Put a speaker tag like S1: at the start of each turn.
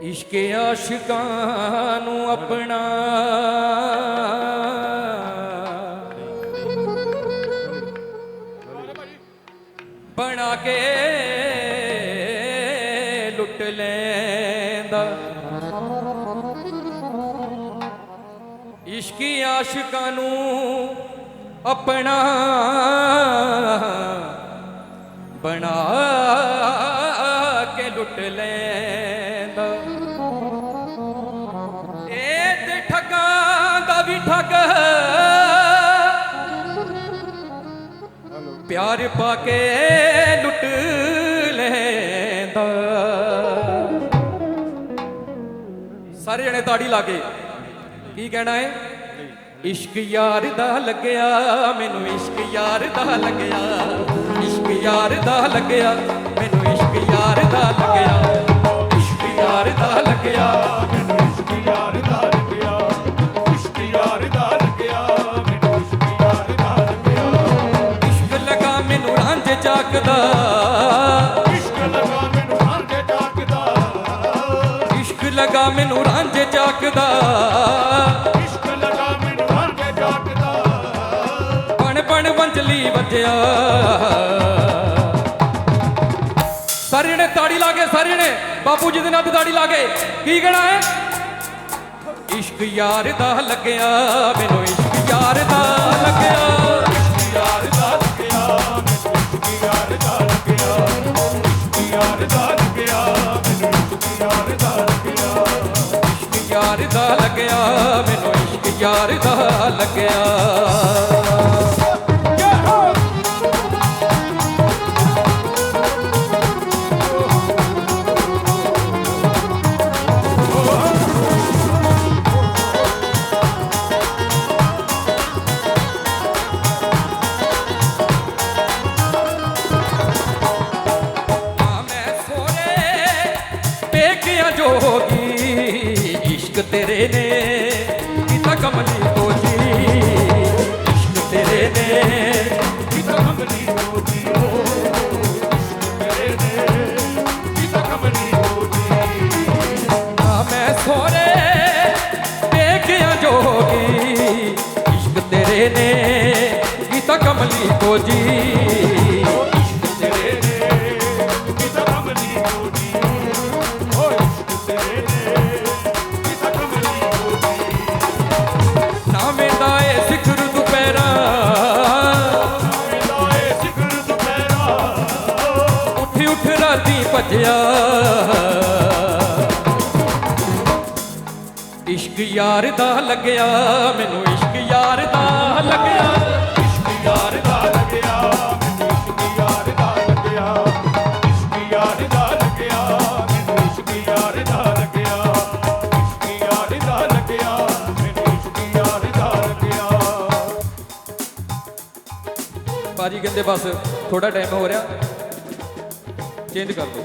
S1: ਇਸ਼ਕ ਆਸ਼ਿਕਾਂ ਨੂੰ ਆਪਣਾ। ਬਣਾ ਕੇ ਲੁੱਟ ਲੈਂਦਾ। ਇਸ਼ਕੀ ਆਸ਼ਿਕਾਂ ਨੂੰ ਆਪਣਾ। ਬਣਾ ਕੇ ਲੁੱਟ ਲੈਂਦਾ। ਪਿਆਰ ਪਾ ਕੇ ਲੁੱਟ ਲੈਂਦਾ। ਸਾਰੇ ਜਣੇ ਤਾੜੀ ਲਾ ਕੇ, ਕੀ ਕਹਿਣਾ ਹੈ ਇਸ਼ਕ ਯਾਰ ਦਾ ਲੱਗਿਆ, ਮੈਨੂੰ ਇਸ਼ਕ ਯਾਰ ਦਾ ਲੱਗਿਆ। ਇਸ਼ਕ ਯਾਰ ਦਾ ਲੱਗਿਆ, ਮੈਨੂੰ ਇਸ਼ਕ ਯਾਰ ਦਾ ਲੱਗਿਆ। ਚੱਕਦਾ।
S2: ਇਸ਼ਕ ਲਗਾ ਮੈਨੂੰ ਜਾਗਦਾ
S1: ਇਸ਼ਕ ਲਗਾ ਮੈਨੂੰ ਰਾਂਝ ਚੱਕਦਾ।
S2: ਇਸ਼ਕ ਲਗਾ ਮੈਨੂੰ ਜਾਗਦਾ
S1: ਵੰਜਲੀ ਵੱਜਿਆ। ਸਾਰੇ ਜਣੇ ਤਾੜੀ ਲਾ ਕੇ ਸਾਰੇ ਜਣੇ ਬਾਪੂ ਜੀ ਦੇ ਨਾਲ ਤਾੜੀ ਲਾ ਕੇ। ਕੀ ਕਹਿਣਾ ਹੈ? ਇਸ਼ਕ ਯਾਰ ਦਾ ਲੱਗਿਆ ਮੈਨੂੰ ਇਸ਼ਕ ਯਾਰ ਦਾ ਲੱਗਿਆ।
S2: ਯਾਰ ਦਾ ਲੱਗਿਆ ਮੈਨੂੰ ਇਸ਼ਕ ਯਾਰ ਦਾ ਲੱਗਿਆ।
S1: ਮੈਂ ਸੋਰੇ ਪੇਕਿਆ ਜੋਗੀ ਇਸ਼ਕ ਤੇਰੇ ਨੇ ਕੀਤਾ ਕਮਲੀ ਰਾਤੀ ਇਸ਼ਕ ਯਾਰ ਦਾ ਲੱਗਿਆ, ਮੈਨੂੰ ਇਸ਼ਕ ਯਾਰ ਦਾ ਲੱਗਿਆ।
S2: ਇਸ਼ਕ ਯਾਰ ਦਾ ਲੱਗਿਆ, ਮੈਨੂੰ ਇਸ਼ਕ ਯਾਰ ਦਾ ਲੱਗਿਆ। ਇਸ਼ਕ ਯਾਰ ਦਾ ਲੱਗਿਆ, ਮੈਨੂੰ ਇਸ਼ਕ ਯਾਰ ਦਾ ਲੱਗਿਆ। ਇਸ਼ਕ ਯਾਰ ਦਾ ਲੱਗਿਆ, ਮੈਨੂੰ ਇਸ਼ਕ ਯਾਰ ਦਾ ਲੱਗਿਆ।
S1: ਬਾਜੀ ਕਹਿੰਦੇ ਬਸ ਥੋੜਾ ਟਾਈਮ ਹੋ ਰਿਹਾ। చేంజ్ कर दो